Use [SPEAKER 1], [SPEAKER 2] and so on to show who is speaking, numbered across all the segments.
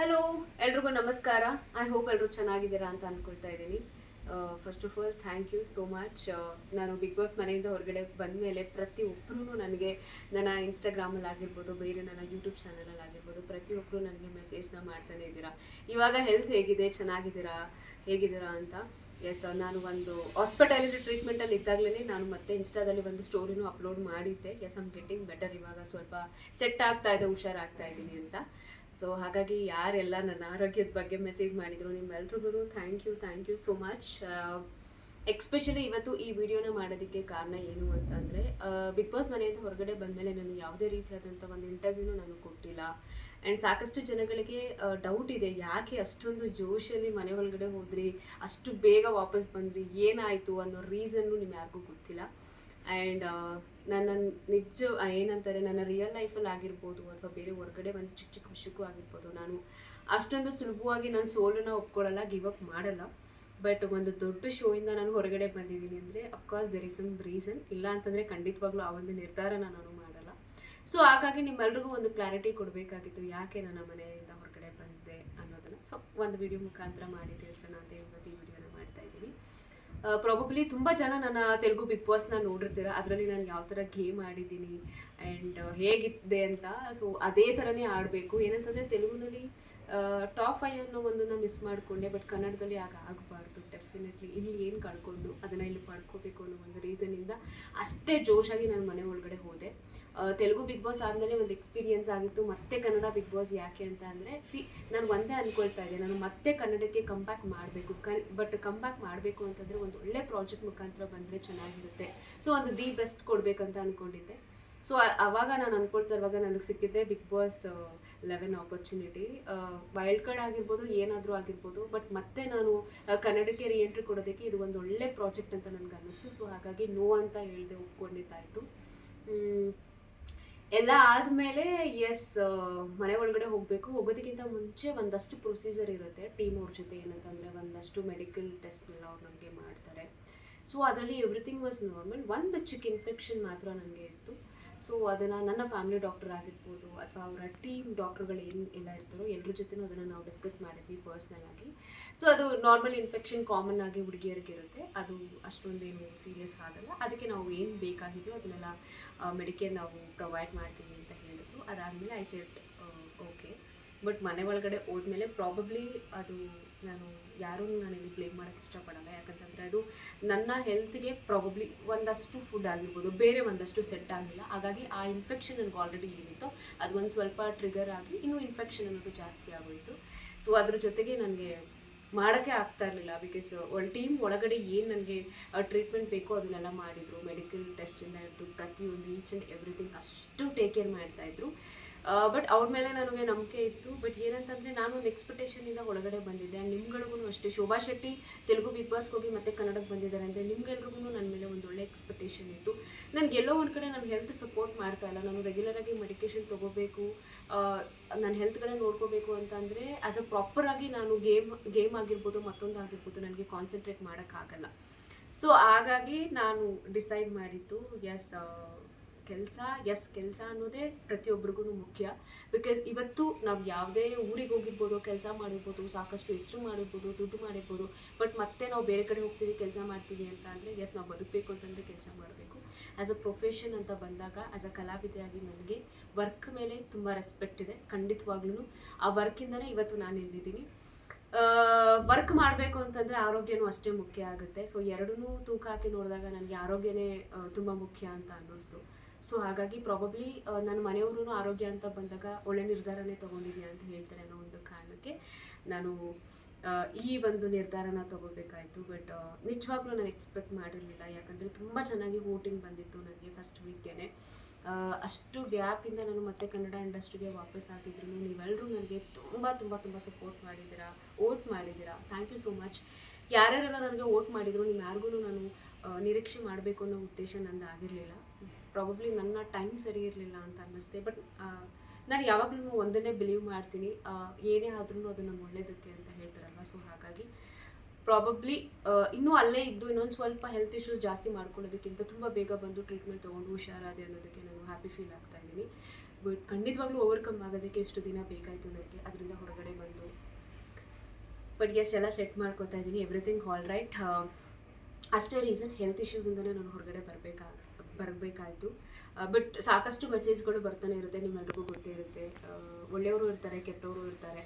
[SPEAKER 1] Hello ಎಲ್ರಿಗೂ ನಮಸ್ಕಾರ. I hope ಎಲ್ಲರೂ ಚೆನ್ನಾಗಿದ್ದೀರಾ ಅಂತ ಅಂದ್ಕೊಳ್ತಾ ಇದ್ದೀನಿ. First of all thank you so much ನಾನು ಬಿಗ್ ಬಾಸ್ ಮನೆಯಿಂದ ಹೊರಗಡೆ ಬಂದ ಮೇಲೆ ಪ್ರತಿಯೊಬ್ಬರೂ ನನಗೆ ನನ್ನ ಇನ್ಸ್ಟಾಗ್ರಾಮಲ್ಲಿ ಆಗಿರ್ಬೋದು, ಬೇರೆ ನನ್ನ ಯೂಟ್ಯೂಬ್ ಚಾನಲಲ್ಲಿ ಆಗಿರ್ಬೋದು ಪ್ರತಿಯೊಬ್ಬರು ನನಗೆ ಮೆಸೇಜ್ನ ಮಾಡ್ತಾನೆ ಇದ್ದೀರಾ. ಇವಾಗ ಹೆಲ್ತ್ ಹೇಗಿದೆ? ಚೆನ್ನಾಗಿದ್ದೀರಾ? ಹೇಗಿದ್ದೀರಾ ಅಂತ? ಎಸ್ ನಾನು ಒಂದು ಹಾಸ್ಪಿಟಾಲಿಟಿ ಟ್ರೀಟ್ಮೆಂಟಲ್ಲಿ ಇದ್ದಾಗಲೇ ನಾನು ಮತ್ತೆ ಇನ್ಸ್ಟಾದಲ್ಲಿ ಒಂದು ಸ್ಟೋರಿನೂ ಅಪ್ಲೋಡ್ ಮಾಡಿದ್ದೆ. ಎಸ್ ಆಮ್ ಗೆಟ್ಟಿಂಗ್ ಬೆಟರ್ ಇವಾಗ. ಸ್ವಲ್ಪ ಸೆಟ್ ಆಗ್ತಾ ಇದೆ, ಹುಷಾರಾಗ್ತಾ ಇದ್ದೀನಿ ಅಂತ. ಸೊ ಹಾಗಾಗಿ ಯಾರೆಲ್ಲ ನನ್ನ ಆರೋಗ್ಯದ ಬಗ್ಗೆ ಮೆಸೇಜ್ ಮಾಡಿದ್ರು ನಿಮ್ಮೆಲ್ರಿಗೂ thank you thank you so much especially ಇವತ್ತು ಈ ವಿಡಿಯೋನ ಮಾಡೋದಕ್ಕೆ ಕಾರಣ ಏನು ಅಂತಂದರೆ ಬಿಗ್ ಬಾಸ್ ಮನೆಯಿಂದ ಹೊರಗಡೆ ಬಂದಮೇಲೆ ನಾನು ಯಾವುದೇ ರೀತಿಯಾದಂಥ ಒಂದು ಇಂಟರ್ವ್ಯೂನು ನಾನು ಕೊಟ್ಟಿಲ್ಲ. ಆ್ಯಂಡ್ ಸಾಕಷ್ಟು ಜನಗಳಿಗೆ ಡೌಟ್ ಇದೆ, ಯಾಕೆ ಅಷ್ಟೊಂದು ಜೋಶಲ್ಲಿ ಮನೆ ಒಳಗಡೆ ಹೋದ್ರಿ, ಅಷ್ಟು ಬೇಗ ವಾಪಸ್ ಬಂದ್ರಿ, ಏನಾಯಿತು ಅನ್ನೋ ರೀಸನ್ನು ನಿಮ್ಗೆ ಯಾರಿಗೂ ಗೊತ್ತಿಲ್ಲ. ಆ್ಯಂಡ್ ನನ್ನ ನಿಜ ಏನಂತಾರೆ, ನನ್ನ ರಿಯಲ್ ಲೈಫಲ್ಲಿ ಆಗಿರ್ಬೋದು ಅಥವಾ ಬೇರೆ ಹೊರಗಡೆ ಒಂದು ಚಿಕ್ಕ ಚಿಕ್ಕ ವಿಷಯಕ್ಕೂ ಆಗಿರ್ಬೋದು, ನಾನು ಅಷ್ಟೊಂದು ಸುಲಭವಾಗಿ ನಾನು ಸೋಲನ್ನ ಒಪ್ಕೊಳ್ಳಲ್ಲ ಗಿವ್ ಅಪ್ ಮಾಡಲ್ಲ. ಬಟ್ ಒಂದು ದೊಡ್ಡ ಶೋಯಿಂದ ನಾನು ಹೊರಗಡೆ ಬಂದಿದ್ದೀನಿ ಅಂದರೆ of course there is some reason ಇಲ್ಲ ಅಂತಂದರೆ ಖಂಡಿತವಾಗ್ಲೂ ಆ ಒಂದು ನಿರ್ಧಾರನ ನಾನು ಮಾಡಲ್ಲ. ಸೊ ಹಾಗಾಗಿ ನಿಮ್ಮೆಲ್ರಿಗೂ ಒಂದು ಕ್ಲಾರಿಟಿ ಕೊಡಬೇಕಾಗಿತ್ತು, ಯಾಕೆ ನನ್ನ ಮನೆಯಿಂದ ಹೊರಗಡೆ ಬಂದೆ ಅನ್ನೋದನ್ನು. ಸೊ ಒಂದು ವಿಡಿಯೋ ಮುಖಾಂತರ ಮಾಡಿ, ತಿಳಿಸೋಣ ಅಂತ ಇವತ್ತು ಈ ವಿಡಿಯೋನ ಮಾಡ್ತಾ ಇದ್ದೀನಿ. ಪ್ರಾಬಬ್ಲಿ ತುಂಬ ಜನ ನನ್ನ ತೆಲುಗು ಬಿಗ್ ಬಾಸ್ನ ನೋಡಿರ್ತೀರ. ಅದರಲ್ಲಿ ನಾನು ಯಾವ ಥರ ಗೇಮ್ ಆಡಿದ್ದೀನಿ ಆ್ಯಂಡ್ ಹೇಗಿದ್ದೆ ಅಂತ. ಸೊ ಅದೇ ಥರನೇ ಆಡಬೇಕು. ಏನಂತಂದರೆ ತೆಲುಗುನಲ್ಲಿ ಟಾಪ್ ಫೈವ್ ಅನ್ನೋ ಒಂದನ್ನು ಮಿಸ್ ಮಾಡಿಕೊಂಡೆ ಬಟ್ ಕನ್ನಡದಲ್ಲಿ ಆಗ ಆಗಬಾರ್ದು ಡೆಫಿನೆಟ್ಲಿ ಇಲ್ಲಿ ಏನು ಕಳ್ಕೊಂಡು ಅದನ್ನು ಇಲ್ಲಿ ಪಡ್ಕೋಬೇಕು ಅನ್ನೋ ಒಂದು ರೀಸನಿಂದ ಅಷ್ಟೇ ಜೋಶಾಗಿ ನಾನು ಮನೆ ಒಳಗಡೆ ಹೋದೆ. ತೆಲುಗು ಬಿಗ್ ಬಾಸ್ ಆದಮೇಲೆ ಒಂದು ಎಕ್ಸ್ಪೀರಿಯನ್ಸ್ ಆಗಿತ್ತು. ಮತ್ತೆ ಕನ್ನಡ ಬಿಗ್ ಬಾಸ್ ಯಾಕೆ ಅಂತ ಅಂದರೆ ಸಿ ನಾನು ಒಂದೇ ಅಂದ್ಕೊಳ್ತಾ ಇದ್ದೆ. ನಾನು ಮತ್ತೆ ಕನ್ನಡಕ್ಕೆ ಕಂಬ್ಯಾಕ್ ಮಾಡಬೇಕು. ಕನ್ ಬಟ್ ಕಂಬ್ಯಾಕ್ ಮಾಡಬೇಕು ಅಂತಂದರೆ ಒಂದು ಒಳ್ಳೆ ಪ್ರಾಜೆಕ್ಟ್ ಮುಖಾಂತರ ಬಂದರೆ ಚೆನ್ನಾಗಿರುತ್ತೆ. ಸೊ ಒಂದು ದಿ ಬೆಸ್ಟ್ ಕೊಡಬೇಕಂತ ಅಂದ್ಕೊಂಡಿದ್ದೆ ಸೊ ಅವಾಗ ನಾನು ಅನ್ಕೊಳ್ತಾ ಇರುವಾಗ ನನಗೆ ಸಿಕ್ಕಿದ್ದೆ Bigg Boss eleven opportunity wild card ಆಗಿರ್ಬೋದು, ಏನಾದರೂ ಆಗಿರ್ಬೋದು ಬಟ್ ಮತ್ತೆ ನಾನು ಕನ್ನಡಕ್ಕೆ ರಿಎಂಟ್ರಿ ಕೊಡೋದಕ್ಕೆ ಇದು ಒಂದು ಒಳ್ಳೆ ಪ್ರಾಜೆಕ್ಟ್ ಅಂತ ನನಗೆ ಅನ್ನಿಸ್ತು. ಸೊ ಹಾಗಾಗಿ ನೋ ಅಂತ ಹೇಳಿದೆ, ಒಪ್ಕೊಂಡಿದ್ದಾಯಿತು. ಎಲ್ಲ ಆದಮೇಲೆ ಎಸ್ ಮನೆ ಒಳಗಡೆ ಹೋಗಬೇಕು. ಹೋಗೋದಕ್ಕಿಂತ ಮುಂಚೆ ಒಂದಷ್ಟು ಪ್ರೊಸೀಜರ್ ಇರುತ್ತೆ. ಟೀಮ್ ಅವ್ರ ಜೊತೆ ಏನಂತಂದರೆ ಒಂದಷ್ಟು ಮೆಡಿಕಲ್ ಟೆಸ್ಟ್ನೆಲ್ಲ ಅವ್ರು ನಮಗೆ ಮಾಡ್ತಾರೆ. ಸೊ ಅದರಲ್ಲಿ ಎವ್ರಿಥಿಂಗ್ ವಾಸ್ ನಾರ್ಮಲ್ ಒಂದು ಚಿಕ್ ಇನ್ಫೆಕ್ಷನ್ ಮಾತ್ರ ನನಗೆ ಇತ್ತು. ಸೊ ಅದನ್ನು ನನ್ನ ಫ್ಯಾಮಿಲಿ ಡಾಕ್ಟರ್ ಆಗಿರ್ಬೋದು ಅಥವಾ ಅವರ ಟೀಮ್ ಡಾಕ್ಟರ್ಗಳು ಏನು ಎಲ್ಲ ಇರ್ತಾರೋ ಎಲ್ಲರ ಜೊತೆನೂ ಅದನ್ನು ನಾವು ಡಿಸ್ಕಸ್ ಮಾಡಿದ್ವಿ ಪರ್ಸ್ನಲ್ ಆಗಿ. ಸೊ ಅದು ನಾರ್ಮಲ್ ಇನ್ಫೆಕ್ಷನ್ ಕಾಮನ್ ಆಗಿ ಹುಡುಗಿಯರಿಗೆ ಇರುತ್ತೆ. ಅದು ಅಷ್ಟೊಂದೇನು ಸೀರಿಯಸ್ ಆಗಲ್ಲ. ಅದಕ್ಕೆ ನಾವು ಏನು ಬೇಕಾಗಿದೆಯೋ ಅದನ್ನೆಲ್ಲ ಮೆಡಿಕೇರ್ ನಾವು ಪ್ರೊವೈಡ್ ಮಾಡ್ತೀವಿ ಅಂತ ಹೇಳಿದ್ರು. ಅದಾದಮೇಲೆ ಐ ಸೆಟ್ ಓಕೆ ಬಟ್ ಮನೆ ಒಳಗಡೆ ಹೋದ್ಮೇಲೆ ಪ್ರಾಬಬ್ಲಿ ಅದು ನಾನು ಯಾರೂ ಇಲ್ಲಿ ಬ್ಲೇಮ್ ಮಾಡೋಕ್ಕೆ ಇಷ್ಟಪಡಲ್ಲ. ಯಾಕಂತಂದರೆ ಅದು ನನ್ನ ಹೆಲ್ತ್ಗೆ ಪ್ರಾಬಬ್ಲಿ ಒಂದಷ್ಟು ಫುಡ್ ಆಗಿರ್ಬೋದು, ಬೇರೆ ಒಂದಷ್ಟು ಸೆಟ್ ಆಗಿಲ್ಲ. ಹಾಗಾಗಿ ಆ ಇನ್ಫೆಕ್ಷನ್ ನನಗೆ ಆಲ್ರೆಡಿ ಏನಿತ್ತು ಅದು ಒಂದು ಸ್ವಲ್ಪ ಟ್ರಿಗರ್ ಆಗಿ ಇನ್ನೂ ಇನ್ಫೆಕ್ಷನ್ ಅನ್ನೋದು ಜಾಸ್ತಿ ಆಗೋಯಿತು. ಸೊ ಅದ್ರ ಜೊತೆಗೆ ನನಗೆ ಮಾಡೋಕ್ಕೆ ಆಗ್ತಾ ಇರಲಿಲ್ಲ. ಬಿಕಾಸ್ ಒಂದು ಟೀಮ್ ಒಳಗಡೆ ಏನು ನನಗೆ ಟ್ರೀಟ್ಮೆಂಟ್ ಬೇಕೋ ಅದನ್ನೆಲ್ಲ ಮಾಡಿದರು. ಮೆಡಿಕಲ್ ಟೆಸ್ಟಿಂದ ಹಿಡಿದು ಪ್ರತಿಯೊಂದು ಈಚ್ ಆ್ಯಂಡ್ ಎವ್ರಿಥಿಂಗ್ ಅಷ್ಟು ಟೇಕ್ ಕೇರ್ ಮಾಡ್ತಾಯಿದ್ರು ಬಟ್ ಅವ್ರ ಮೇಲೆ ನನಗೆ ನಂಬಿಕೆ ಇತ್ತು. ಬಟ್ ಏನಂತಂದರೆ ನಾನು ಒಂದು ಎಕ್ಸ್ಪೆಕ್ಟೇಷನಿಂದ ಒಳಗಡೆ ಬಂದಿದ್ದೆ. ಆ್ಯಂಡ್ ನಿಮ್ಗಳಿಗೂ ಅಷ್ಟೇ. ಶೋಭಾ ಶೆಟ್ಟಿ ತೆಲುಗು ಬಿಗ್ ಬಾಸ್ಗೆ ಹೋಗಿ ಮತ್ತೆ ಕನ್ನಡಕ್ಕೆ ಬಂದಿದ್ದಾರೆ ಅಂದರೆ ನಿಮ್ಗೆಲ್ರಿಗೂ ನನ್ನ ಮೇಲೆ ಒಂದು ಒಳ್ಳೆ ಎಕ್ಸ್ಪೆಕ್ಟೇಷನ್ ಇತ್ತು. ನನಗೆ ಎಲ್ಲೋ ಒಂದು ಕಡೆ ನನ್ನ ಹೆಲ್ತ್ ಸಪೋರ್ಟ್ ಮಾಡ್ತಾ ಇಲ್ಲ. ನಾನು ರೆಗ್ಯುಲರಾಗಿ ಮೆಡಿಕೇಶನ್ ತೊಗೋಬೇಕು ನನ್ನ ಹೆಲ್ತ್ ಕಡೆ ನೋಡ್ಕೋಬೇಕು ಅಂತಂದರೆ ಆ್ಯಸ್ ಅ ಪ್ರಾಪರಾಗಿ ನಾನು ಗೇಮ್ ಗೇಮ್ ಆಗಿರ್ಬೋದು, ಮತ್ತೊಂದು ಆಗಿರ್ಬೋದು ನನಗೆ ಕಾನ್ಸಂಟ್ರೇಟ್ ಮಾಡೋಕ್ಕಾಗಲ್ಲ ಸೊ ಹಾಗಾಗಿ ನಾನು ಡಿಸೈಡ್ ಮಾಡಿದ್ದು ಎಸ್ ಕೆಲಸ ಎಸ್ ಕೆಲಸ ಅನ್ನೋದೇ ಪ್ರತಿಯೊಬ್ಬರಿಗೂ ಮುಖ್ಯ. ಬಿಕಾಸ್ ಇವತ್ತು ನಾವು ಯಾವುದೇ ಊರಿಗೆ ಹೋಗಿರ್ಬೋದು, ಕೆಲಸ ಮಾಡಿರ್ಬೋದು, ಸಾಕಷ್ಟು ಹೆಸರು ಮಾಡಿರ್ಬೋದು, ದುಡ್ಡು ಮಾಡಿರ್ಬೋದು ಬಟ್ ಮತ್ತೆ ನಾವು ಬೇರೆ ಕಡೆ ಹೋಗ್ತೀವಿ, ಕೆಲಸ ಮಾಡ್ತೀವಿ ಅಂತ ಅಂದರೆ ಎಸ್ ನಾವು ಬದುಕಬೇಕು ಅಂತಂದರೆ ಕೆಲಸ ಮಾಡಬೇಕು. ಆ್ಯಸ್ ಅ ಪ್ರೊಫೆಷನ್ ಅಂತ ಬಂದಾಗ ಆ್ಯಸ್ ಅ ಕಲಾವಿದೆಯಾಗಿ ನನಗೆ ವರ್ಕ್ ಮೇಲೆ ತುಂಬ ರೆಸ್ಪೆಕ್ಟ್ ಇದೆ ಖಂಡಿತವಾಗ್ಲೂ ಆ ವರ್ಕಿಂದನೇ ಇವತ್ತು ನಾನು ಇಲ್ಲಿದ್ದೀನಿ ವರ್ಕ್ ಮಾಡಬೇಕು ಅಂತಂದರೆ ಆರೋಗ್ಯನೂ ಅಷ್ಟೇ ಮುಖ್ಯ ಆಗುತ್ತೆ. ಸೊ ಎರಡೂ ತೂಕ ಹಾಕಿ ನೋಡಿದಾಗ ನನಗೆ ಆರೋಗ್ಯನೇ ತುಂಬ ಮುಖ್ಯ ಅಂತ ಅನ್ನಿಸ್ತು. ಸೊ ಹಾಗಾಗಿ ಪ್ರಾಬಬ್ಲಿ ನನ್ನ ಮನೆಯವರು ಆರೋಗ್ಯ ಅಂತ ಬಂದಾಗ ಒಳ್ಳೆ ನಿರ್ಧಾರನೇ ತೊಗೊಂಡಿದ್ಯಾ ಅಂತ ಹೇಳ್ತಾರೆ ಅನ್ನೋ ಒಂದು ಕಾರಣಕ್ಕೆ ನಾನು ಈ ಒಂದು ನಿರ್ಧಾರನ ತಗೋಬೇಕಾಯಿತು. ಬಟ್ ನಿಜವಾಗ್ಲೂ ನಾನು ಎಕ್ಸ್ಪೆಕ್ಟ್ ಮಾಡಿರಲಿಲ್ಲ. ಯಾಕಂದರೆ ತುಂಬ ಚೆನ್ನಾಗಿ ವೋಟಿಂಗ್ ಬಂದಿತ್ತು ನನಗೆ ಫಸ್ಟ್ ವೀಕ್ಗೆ ಅಷ್ಟು ಗ್ಯಾಪಿಂದ ನಾನು ಮತ್ತೆ ಕನ್ನಡ ಇಂಡಸ್ಟ್ರಿಗೆ ವಾಪಸ್ ಹಾಕಿದ್ರು ನೀವೆಲ್ಲರೂ ನನಗೆ ತುಂಬ ತುಂಬ ತುಂಬ ಸಪೋರ್ಟ್ ಮಾಡಿದ್ದೀರಾ ಓಟ್ ಮಾಡಿದ್ದೀರಾ. ಥ್ಯಾಂಕ್ ಯು ಸೋ ಮಚ್ ಯಾರ್ಯಾರೆಲ್ಲ ನನಗೆ ಓಟ್ ಮಾಡಿದ್ರು ನೀವು ಯಾರಿಗೂ ನಾನು ನಿರೀಕ್ಷೆ ಮಾಡಬೇಕು ಅನ್ನೋ ಉದ್ದೇಶ ನಂದು ಆಗಿರಲಿಲ್ಲ. ಪ್ರಾಬಬ್ಲಿ ನನ್ನ ಟೈಮ್ ಸರಿ ಇರಲಿಲ್ಲ ಅಂತ ಅನ್ನಿಸ್ತೆ ಬಟ್ ನಾನು ಯಾವಾಗಲೂ ಒಂದನ್ನೇ ಬಿಲೀವ್ ಮಾಡ್ತೀನಿ. ಏನೇ ಆದ್ರೂ ಅದು ನಮ್ಮ ಒಳ್ಳೇದಕ್ಕೆ ಅಂತ ಹೇಳ್ತಾರಲ್ವ ಸೊ ಹಾಗಾಗಿ ಪ್ರಾಬಬ್ಲಿ ಇನ್ನೂ ಅಲ್ಲೇ ಇದ್ದು ಇನ್ನೊಂದು ಸ್ವಲ್ಪ ಹೆಲ್ತ್ ಇಶ್ಯೂಸ್ ಜಾಸ್ತಿ ಮಾಡ್ಕೊಳ್ಳೋದಕ್ಕಿಂತ ತುಂಬ ಬೇಗ ಬಂದು ಟ್ರೀಟ್ಮೆಂಟ್ ತೊಗೊಂಡು ಹುಷಾರಾದೆ ಅನ್ನೋದಕ್ಕೆ ನಾನು ಹ್ಯಾಪಿ ಫೀಲ್ ಆಗ್ತಾ ಇದ್ದೀನಿ. ಬಟ್ ಖಂಡಿತವಾಗ್ಲೂ ಓವರ್ಕಮ್ ಆಗೋದಕ್ಕೆ ಎಷ್ಟು ದಿನ ಬೇಕಾಯಿತು ನನಗೆ, ಅದರಿಂದ ಹೊರಗಡೆ ಬಂದು. ಬಟ್ ಎಸ್ ಎಲ್ಲ ಸೆಟ್ ಮಾಡ್ಕೊತಾ ಇದ್ದೀನಿ ಎವ್ರಿಥಿಂಗ್ ಆಲ್ ರೈಟ್ ಅಷ್ಟೇ ರೀಸನ್ ಹೆಲ್ತ್ ಇಶ್ಯೂಸಿಂದಲೇ ನಾನು ಹೊರಗಡೆ ಬರಬೇಕಾ ಬರಬೇಕಾಯಿತು. ಬಟ್ ಸಾಕಷ್ಟು ಮೆಸೇಜ್ಗಳು ಬರ್ತಾನೆ ಇರುತ್ತೆ, ನಿಮ್ಮೆಲ್ರಿಗೂ ಗೊತ್ತೇ ಇರುತ್ತೆ. ಒಳ್ಳೆಯವರು ಇರ್ತಾರೆ, ಕೆಟ್ಟವರು ಇರ್ತಾರೆ.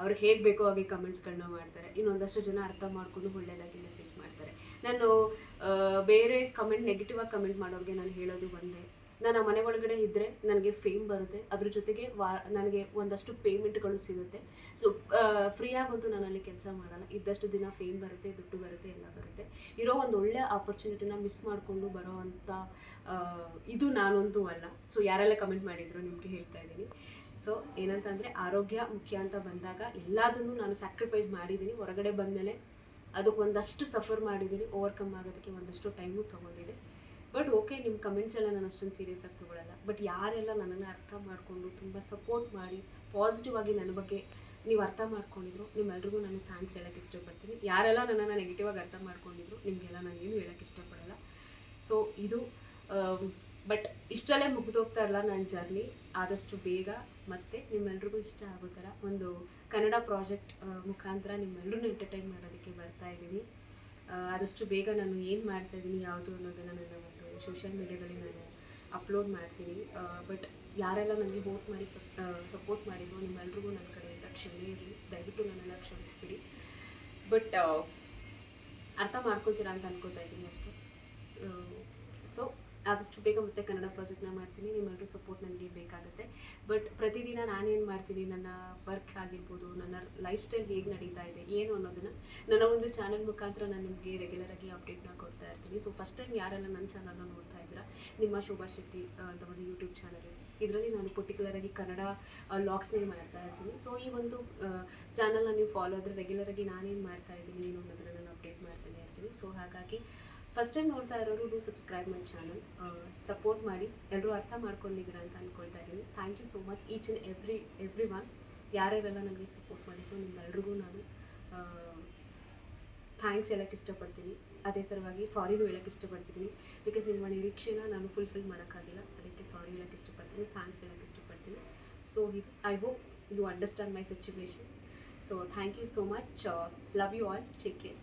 [SPEAKER 1] ಅವ್ರಿಗೆ ಹೇಗೆ ಬೇಕೋ ಹಾಗೆ ಕಮೆಂಟ್ಸ್ಗಳನ್ನ ಮಾಡ್ತಾರೆ. ಇನ್ನೊಂದಷ್ಟು ಜನ ಅರ್ಥ ಮಾಡ್ಕೊಂಡು ಒಳ್ಳೆಯದಾಗಿ ಮೆಸೇಜ್ ಮಾಡ್ತಾರೆ. ನಾನು ಬೇರೆ ಕಮೆಂಟ್ ನೆಗೆಟಿವ್ ಆಗಿ ಕಮೆಂಟ್ ಮಾಡೋರಿಗೆ ನಾನು ಹೇಳೋದು ಒಂದೇ. ನಾನು ಆ ಮನೆ ಒಳಗಡೆ ಇದ್ದರೆ ನನಗೆ ಫೇಮ್ ಬರುತ್ತೆ. ಅದ್ರ ಜೊತೆಗೆ ವಾ, ನನಗೆ ಒಂದಷ್ಟು ಪೇಮೆಂಟ್ಗಳು ಸಿಗುತ್ತೆ. ಸೊ ಫ್ರೀಯಾಗಂತೂ ನಾನು ಅಲ್ಲಿ ಕೆಲಸ ಮಾಡಲ್ಲ. ಇದ್ದಷ್ಟು ದಿನ ಫೇಮ್ ಬರುತ್ತೆ, ದುಡ್ಡು ಬರುತ್ತೆ, ಎಲ್ಲ ಬರುತ್ತೆ. ಇರೋ ಒಂದು ಒಳ್ಳೆ ಆಪರ್ಚುನಿಟಿನ ಮಿಸ್ ಮಾಡಿಕೊಂಡು ಬರೋ ಅಂಥ ಇದು ನಾನಂತೂ ಅಲ್ಲ. ಸೊ ಯಾರೆಲ್ಲ ಕಮೆಂಟ್ ಮಾಡಿದ್ರು ನಿಮಗೆ ಹೇಳ್ತಾ ಇದ್ದೀನಿ. ಸೊ ಏನಂತಂದರೆ ಆರೋಗ್ಯ ಮುಖ್ಯ ಅಂತ ಬಂದಾಗ ಎಲ್ಲದನ್ನು ನಾನು ಸ್ಯಾಕ್ರಿಫೈಸ್ ಮಾಡಿದ್ದೀನಿ. ಹೊರಗಡೆ ಬಂದಮೇಲೆ ಅದಕ್ಕೆ ಒಂದಷ್ಟು ಸಫರ್ ಮಾಡಿದ್ದೀನಿ. ಓವರ್ಕಮ್ ಆಗೋದಕ್ಕೆ ಒಂದಷ್ಟು ಟೈಮು ತೊಗೊಂಡಿದೆ. ಬಟ್ ಓಕೆ ನಿಮ್ಮ ಕಮೆಂಟ್ಸ್ ಎಲ್ಲ ನಾನು ಅಷ್ಟೊಂದು ಸೀರಿಯಸ್ ಆಗಿ ತೊಗೊಳಲ್ಲ. ಬಟ್ ಯಾರೆಲ್ಲ ನನ್ನನ್ನು ಅರ್ಥ ಮಾಡಿಕೊಂಡು ತುಂಬ ಸಪೋರ್ಟ್ ಮಾಡಿ ಪಾಸಿಟಿವ್ ಆಗಿ ನನ್ನ ಬಗ್ಗೆ ನೀವು ಅರ್ಥ ಮಾಡ್ಕೊಂಡಿದ್ರು, ನಿಮ್ಮೆಲ್ರಿಗೂ ನಾನು ಥ್ಯಾಂಕ್ಸ್ ಹೇಳೋಕ್ಕೆ ಇಷ್ಟಪಡ್ತೀನಿ. ಯಾರೆಲ್ಲ ನನ್ನನ್ನು ನೆಗೆಟಿವ್ ಆಗಿ ಅರ್ಥ ಮಾಡ್ಕೊಂಡಿದ್ರು, ನಿಮಗೆಲ್ಲ ನಾನು ಏನು ಹೇಳೋಕ್ಕೆ ಇಷ್ಟಪಡಲ್ಲ. ಸೊ ಇದು ಬಟ್ ಇಷ್ಟಲ್ಲೇ ಮುಗಿದೋಗ್ತಾ ಇರಲ್ಲ ನನ್ನ ಜರ್ನಿ ಆದಷ್ಟು ಬೇಗ ಮತ್ತೆ ನಿಮ್ಮೆಲ್ರಿಗೂ ಇಷ್ಟ ಆಗೋ ಥರ ಒಂದು ಕನ್ನಡ ಪ್ರಾಜೆಕ್ಟ್ ಮುಖಾಂತರ ನಿಮ್ಮೆಲ್ಲರೂ ಎಂಟರ್ಟೈನ್ ಮಾಡೋದಕ್ಕೆ ಬರ್ತಾ ಇದ್ದೀನಿ. ಆದಷ್ಟು ಬೇಗ ನಾನು ಏನು ಮಾಡ್ತಾ ಇದ್ದೀನಿ, ಯಾವುದು ಅನ್ನೋದನ್ನು ನನ್ನ ಸೋಷಿಯಲ್ ಮೀಡ್ಯಾದಲ್ಲಿ ನಾನು ಅಪ್ಲೋಡ್ ಮಾಡ್ತೀನಿ. ಬಟ್ ಯಾರೆಲ್ಲ ನನಗೆ ವೋಟ್ ಮಾಡಿ ಸಪೋರ್ಟ್ ಮಾಡಿದ್ರು ನಿಮ್ಮೆಲ್ರಿಗೂ ನನ್ನ ಕಡೆಯಿಂದ ಕ್ಷಮೆ ಇರಲಿ. ದಯವಿಟ್ಟು ನನ್ನೆಲ್ಲ ಕ್ಷಮಿಸ್ಬಿಡಿ. ಬಟ್ ಅರ್ಥ ಮಾಡ್ಕೊತೀರಾ ಅಂತ ಅನ್ಕೋತಾ ಇದ್ದೀನಿ ಅಷ್ಟೇ. ಆದಷ್ಟು ಬೇಗ ಮತ್ತೆ ಕನ್ನಡ ಪ್ರಾಜೆಕ್ಟ್ನ ಮಾಡ್ತೀನಿ. ನಿಮ್ಮೆಲ್ಲರೂ ಸಪೋರ್ಟ್ ನನಗೆ ಬೇಕಾಗುತ್ತೆ. ಬಟ್ ಪ್ರತಿದಿನ ನಾನೇನು ಮಾಡ್ತೀನಿ? ನನ್ನ ವರ್ಕ್ ಆಗಿರ್ಬೋದು, ನನ್ನ ಲೈಫ್ ಸ್ಟೈಲ್ ಹೇಗೆ ನಡೀತಾ ಇದೆ, ಏನು ಅನ್ನೋದನ್ನು ನನ್ನ ಒಂದು ಚಾನಲ್ ಮುಖಾಂತರ ನಾನು ನಿಮಗೆ ರೆಗ್ಯುಲರಾಗಿ ಅಪ್ಡೇಟ್ನ ಕೊಡ್ತಾ ಇರ್ತೀನಿ. ಸೊ ಫಸ್ಟ್ ಟೈಮ್ ಯಾರೆಲ್ಲ ನನ್ನ ಚಾನಲ್ನ ನೋಡ್ತಾ ಇದ್ದೀರಾ? ನಿಮ್ಮ ಶೋಭಾ ಶೆಟ್ಟಿ ಅಂತ ಒಂದು ಯೂಟ್ಯೂಬ್ ಚಾನಲ್ ಇದೆ. ಇದರಲ್ಲಿ ನಾನು ಪರ್ಟಿಕ್ಯುಲರಾಗಿ ಕನ್ನಡ ಲಾಗ್ಸ್ನೇ ಮಾಡ್ತಾ ಇರ್ತೀನಿ. ಸೊ ಈ ಒಂದು ಚಾನಲ್ನ ನೀವು ಫಾಲೋ ಆದರೆ ರೆಗ್ಯುಲರಾಗಿ ನಾನೇನು ಮಾಡ್ತಾ ಇದ್ದೀನಿ, ಏನು ಅನ್ನೋದನ್ನು ನಾನು ಅಪ್ಡೇಟ್ ಮಾಡ್ತಾನೆ ಇರ್ತೀನಿ. ಸೊ ಹಾಗಾಗಿ ಫಸ್ಟ್ ಟೈಮ್ ನೋಡ್ತಾ ಇರೋರು do subscribe my channel support ಮಾಡಿ. ಎಲ್ಲರೂ ಅರ್ಥ ಮಾಡ್ಕೊಂಡಿದ್ದೀರಾ ಅಂತ ಅಂದ್ಕೊಳ್ತಾ ಇದ್ದೀನಿ. Thank you so much each and every every one ಯಾರ್ಯಾರೆಲ್ಲ ನನಗೆ ಸಪೋರ್ಟ್ ಮಾಡಿದ್ರು ನಿಮ್ಮೆಲ್ರಿಗೂ ನಾನು ಥ್ಯಾಂಕ್ಸ್ ಹೇಳೋಕ್ಕೆ ಇಷ್ಟಪಡ್ತೀನಿ. ಅದೇ ಥರವಾಗಿ ಸಾರಿನೂ ಹೇಳೋಕ್ಕೆ ಇಷ್ಟಪಡ್ತೀನಿ. ಬಿಕಾಸ್ ನಿಮ್ಮ ನಿರೀಕ್ಷೆನ ನಾನು ಫುಲ್ಫಿಲ್ ಮಾಡೋಕ್ಕಾಗಿಲ್ಲ. ಅದಕ್ಕೆ ಸಾರಿ ಹೇಳೋಕ್ಕೆ ಇಷ್ಟಪಡ್ತೀನಿ. ಥ್ಯಾಂಕ್ಸ್ ಹೇಳೋಕ್ಕೆ ಇಷ್ಟಪಡ್ತೀನಿ. ಸೊ ಇದು I hope you understand my situation so thank you so much love you all take care